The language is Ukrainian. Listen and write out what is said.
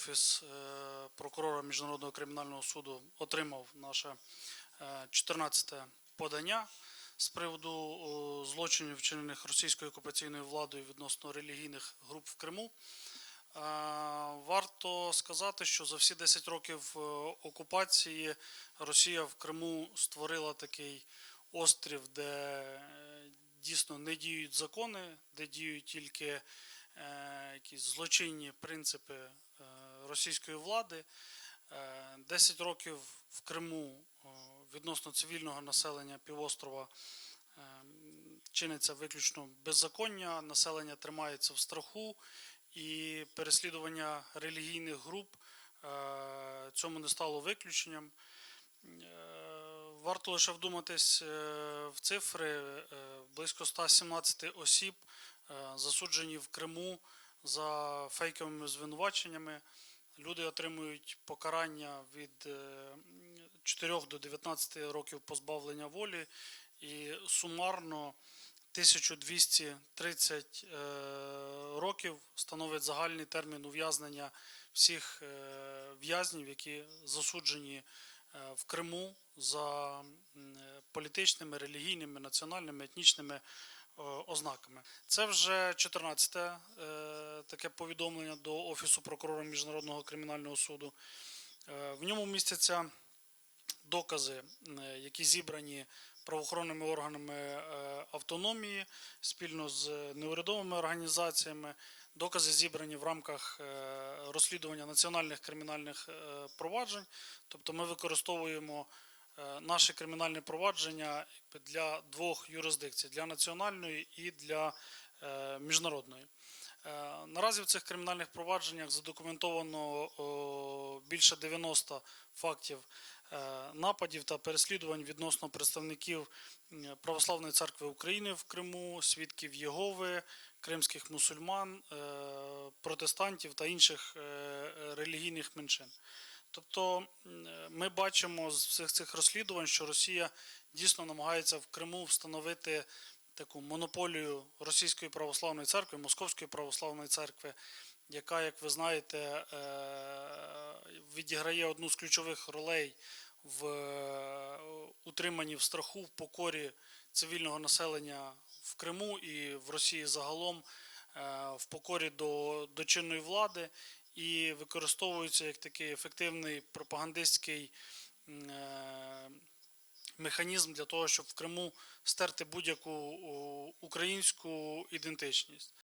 Офіс е, прокурора Міжнародного кримінального суду отримав наше 14-те подання з приводу злочинів, вчинених російською окупаційною владою відносно релігійних груп в Криму. Е, Варто сказати, що за всі 10 років е, окупації Росія в Криму створила такий острів, де е, дійсно не діють закони, де діють тільки е, якісь злочинні принципи е, російської влади. Е, 10 років в Криму е, відносно цивільного населення півострова е, чиниться виключно беззаконня, населення тримається в страху, і переслідування релігійних груп е, цьому не стало виключенням. Е, Варто лише вдуматись е, в цифри. Е, Близько 117 осіб е, засуджені в Криму за фейковими звинуваченнями. Люди отримують покарання від е, 4 до 19 років позбавлення волі і сумарно 1230 е, років становить загальний термін ув'язнення всіх е, в'язнів, які засуджені е, в Криму за е, політичними, релігійними, національними, етнічними е, ознаками. Це вже 14-те е, таке повідомлення до Офісу прокурора Міжнародного кримінального суду. Е, В ньому містяться докази, е, які зібрані правоохоронними органами е, автономії спільно з неурядовими організаціями. Докази зібрані в рамках е, розслідування національних кримінальних е, проваджень. Тобто ми використовуємо е, наше кримінальне провадження для двох юрисдикцій для національної і для е, міжнародної. Е, Наразі в цих кримінальних провадженнях задокументовано більше 90 фактів е, нападів та переслідувань відносно представників Православної церкви України в Криму, свідків Єгови, кримських мусульман, е, протестантів та інших е, е, релігійних меншин. Тобто ми бачимо з всіх цих розслідувань, що Росія дійсно намагається в Криму встановити таку монополію Російської православної церкви, Московської православної церкви, яка, як ви знаєте, е, відіграє одну з ключових ролей в е, утриманні в страху, в покорі цивільного населення в Криму і в Росії загалом е, в покорі до, до чинної влади і використовується як такий ефективний пропагандистський е, механізм для того, щоб в Криму стерти будь-яку українську ідентичність.